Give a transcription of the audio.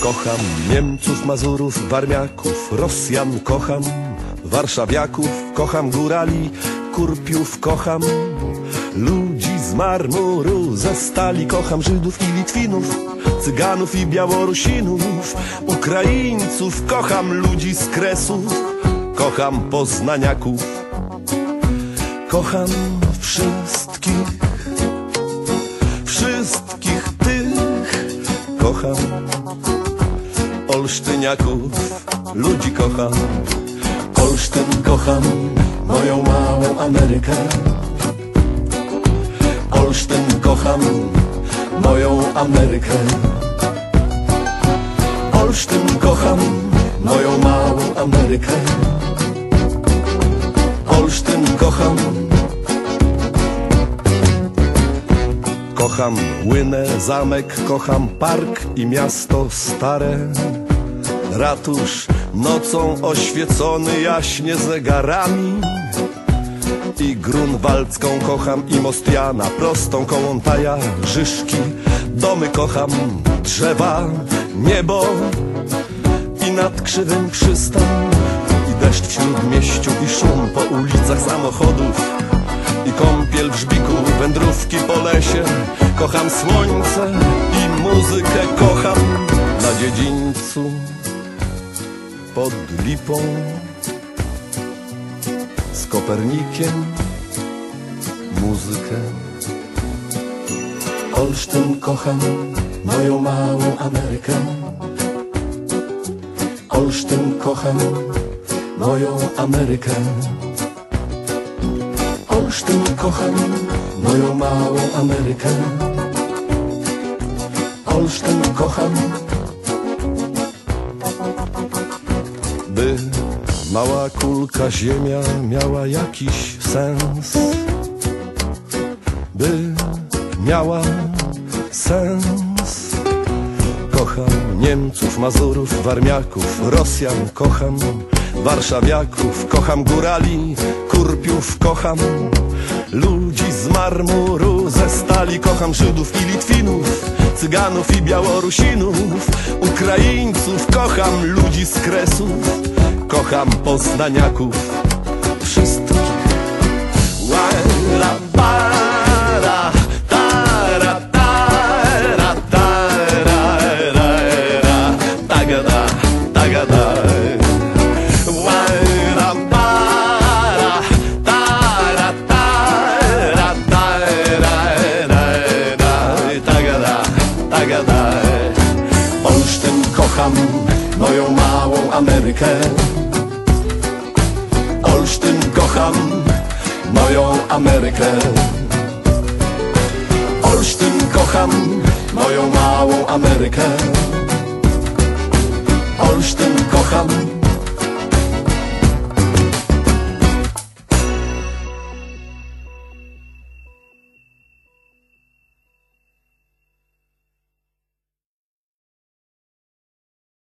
Kocham Niemców, Mazurów, Warmiaków, Rosjan kocham, Warszawiaków, kocham górali, Kurpiów kocham, ludzi z marmuru, ze stali kocham Żydów i Litwinów, Cyganów i Białorusinów, Ukraińców kocham ludzi z Kresów, kocham Poznaniaków, kocham wszystkich, wszystkich kocham. Olsztyniaków, ludzi kocham. Olsztyn kocham, moją małą Amerykę. Olsztyn kocham, moją Amerykę. Olsztyn kocham, moją małą Amerykę Kocham Łynę, zamek, kocham park i miasto stare. Ratusz nocą oświecony jaśnie zegarami. I Grunwaldzką kocham i Mostiana Prostą Kołątaja, Żyżki Domy kocham, drzewa, niebo. I nad krzywym przystan I deszcz wśród mieściu i szum po ulicach samochodów i kąpiel w żbiku, wędrówki po lesie Kocham słońce i muzykę kocham na dziedzińcu pod lipą z Kopernikiem muzykę. Olsztyn kocham, moją małą Amerykę. Olsztyn kocham, moją Amerykę. Olsztyn kocham, moją małą Amerykę. Olsztyn kocham. By mała kulka ziemia miała jakiś sens. By miała sens. Kocham Niemców, Mazurów, Warmiaków, Rosjan kocham, Warszawiaków, kocham górali, Kurpiów kocham, ludzi z marmuru, ze stali kocham Żydów i Litwinów, Cyganów i Białorusinów, Ukraińców kocham, ludzi z Kresów, kocham Poznaniaków, wszystkich. Ła, para, tara, tara, tara, ra, ra, tagada, tagada. Moją małą Amerykę. Olsztyn kocham, moją Amerykę. Olsztyn kocham, moją małą Amerykę. Olsztyn kocham,